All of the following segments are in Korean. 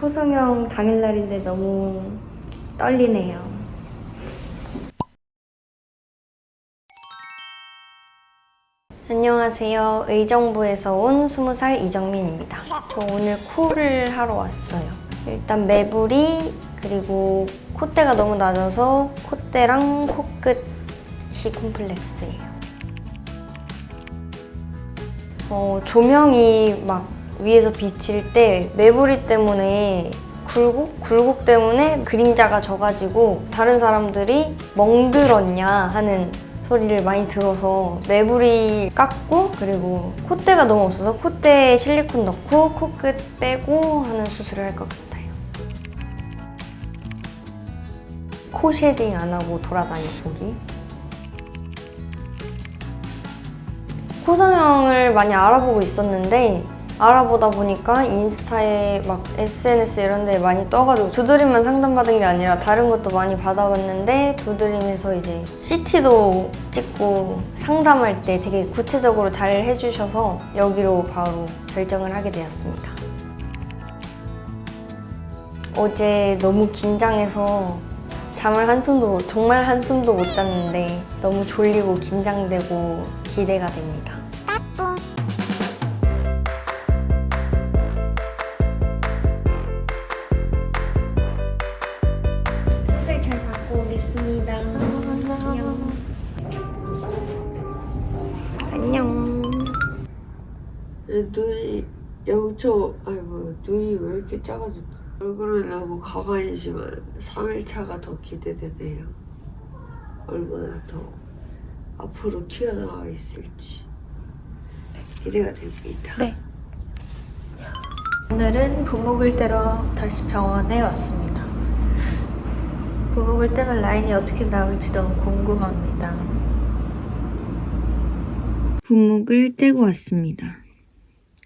호성형 당일날인데 너무 떨리네요. 안녕하세요. 의정부에서 온 20살 이정민입니다. 저 오늘 코를 하러 왔어요. 일단 매부리 그리고 콧대가 너무 낮아서 콧대랑 코끝이 콤플렉스예요. 어, 조명이 막 위에서 비칠 때 매부리 때문에 굴곡? 굴곡 때문에 그림자가 져가지고 다른 사람들이 멍들었냐 하는 소리를 많이 들어서 매부리 깎고 그리고 콧대가 너무 없어서 콧대에 실리콘 넣고 코끝 빼고 하는 수술을 할 것 같아요. 코 쉐딩 안 하고 돌아다녀 보기. 코 성형을 많이 알아보고 있었는데 알아보다 보니까 인스타에 막 SNS 이런 데 많이 떠가지고 두드림만 상담받은 게 아니라 다른 것도 많이 받아봤는데 두드림에서 이제 CT도 찍고 상담할 때 되게 구체적으로 잘 해주셔서 여기로 바로 결정을 하게 되었습니다. 어제 너무 긴장해서 잠을 한숨도 정말 한숨도 못 잤는데 너무 졸리고 긴장되고 기대가 됩니다. 오겠습니다. 안녕. 안녕. 눈이 영초 아니 뭐 눈이 왜 이렇게 작아졌지? 얼굴은 너무 가만히지만 3일차가 더 기대되네요. 얼마나 더 앞으로 튀어나와 있을지 기대가 됩니다. 네. 오늘은 부목을 떼러 다시 병원에 왔습니다. 부목을 떼면 라인이 어떻게 나올지 너무 궁금합니다. 부목을 떼고 왔습니다.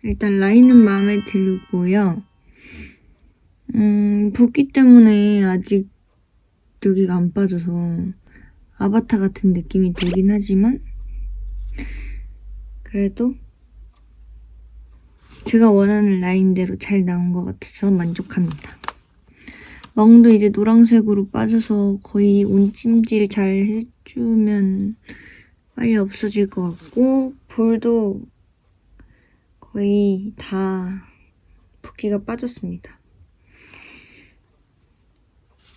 일단 라인은 마음에 들고요. 음, 붓기 때문에 아직 여기가 안 빠져서 아바타 같은 느낌이 들긴 하지만 그래도 제가 원하는 라인대로 잘 나온 것 같아서 만족합니다. 왕도 이제 노란색으로 빠져서 거의 온찜질 잘 해주면 빨리 없어질 것 같고 볼도 거의 다 붓기가 빠졌습니다.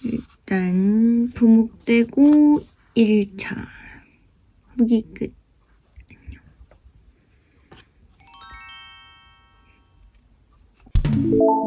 일단 부목되고 1차. 후기 끝. 안녕.